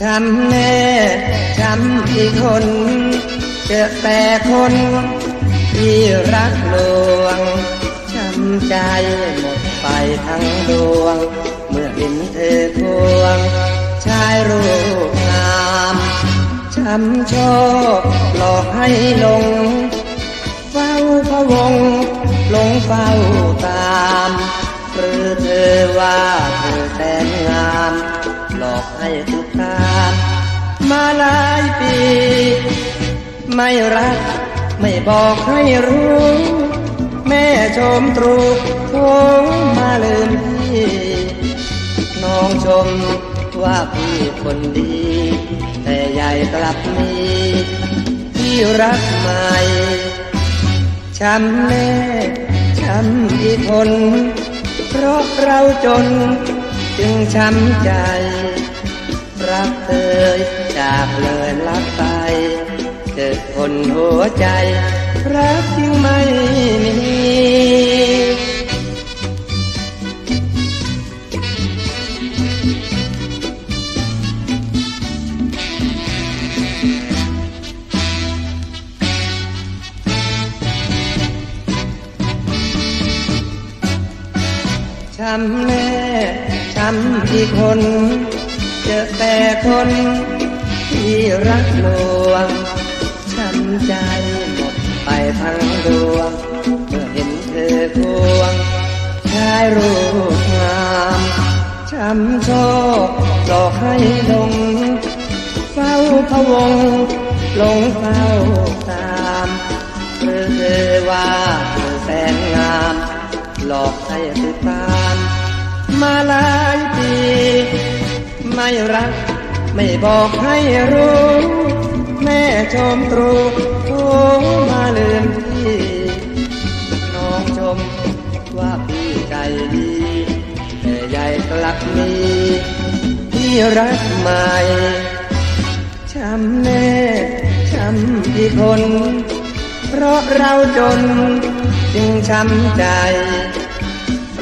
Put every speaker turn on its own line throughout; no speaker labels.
ช้ำแน่ช้ำอีกคน เจอแต่คนที่รักลวงช้ำใจหมดไปทั้งดวง เมื่อเห็นเธอควงชายรูปงามช้ำโชคหลอกให้หลง เฝ้าพะวงหลงเฝ้าตามหรือเธอว่า ให้ติดตามมาหลายปี ไม่รัก ไม่บอกให้รู้ แม่ชมตรูคงมาลืมพี่น้องชมว่าพี่คนดี แต่ใหญ่กลับมีที่รักใหม่ช้ำแน่ช้ำอีกคน เพราะเราจนจึงช้ำใจ รักเธอจากเลยลับไปเกิดคนหัวใจ รักจึงไม่มีช้ำแน่ช้ำที่คน เจอแต่คนที่รักลวงช้ำใจหมดไปทั้งดวงเมื่อเห็นเธอควงชายรูปงามช้ำโชคหลอกให้หลงเฝ้าพวงหลงเฝ้าตามเธอเธอว่าแสนงาม หลอกให้ติดตาม มาลาย ไม่รัก ไม่บอกให้รู้ แม่ชมตรูโอ้มาลืมพี่น้องชมว่าพี่ใจดีแต่ใหญ่กลับมีที่รักใหม่ช้ำแน่ช้ำที่คน เพราะเราจนจึงช้ำใจ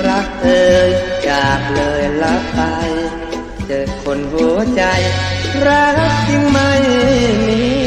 รักเธอจากเลยลับไป เจอคนหัวใจ รักจึงไม่มี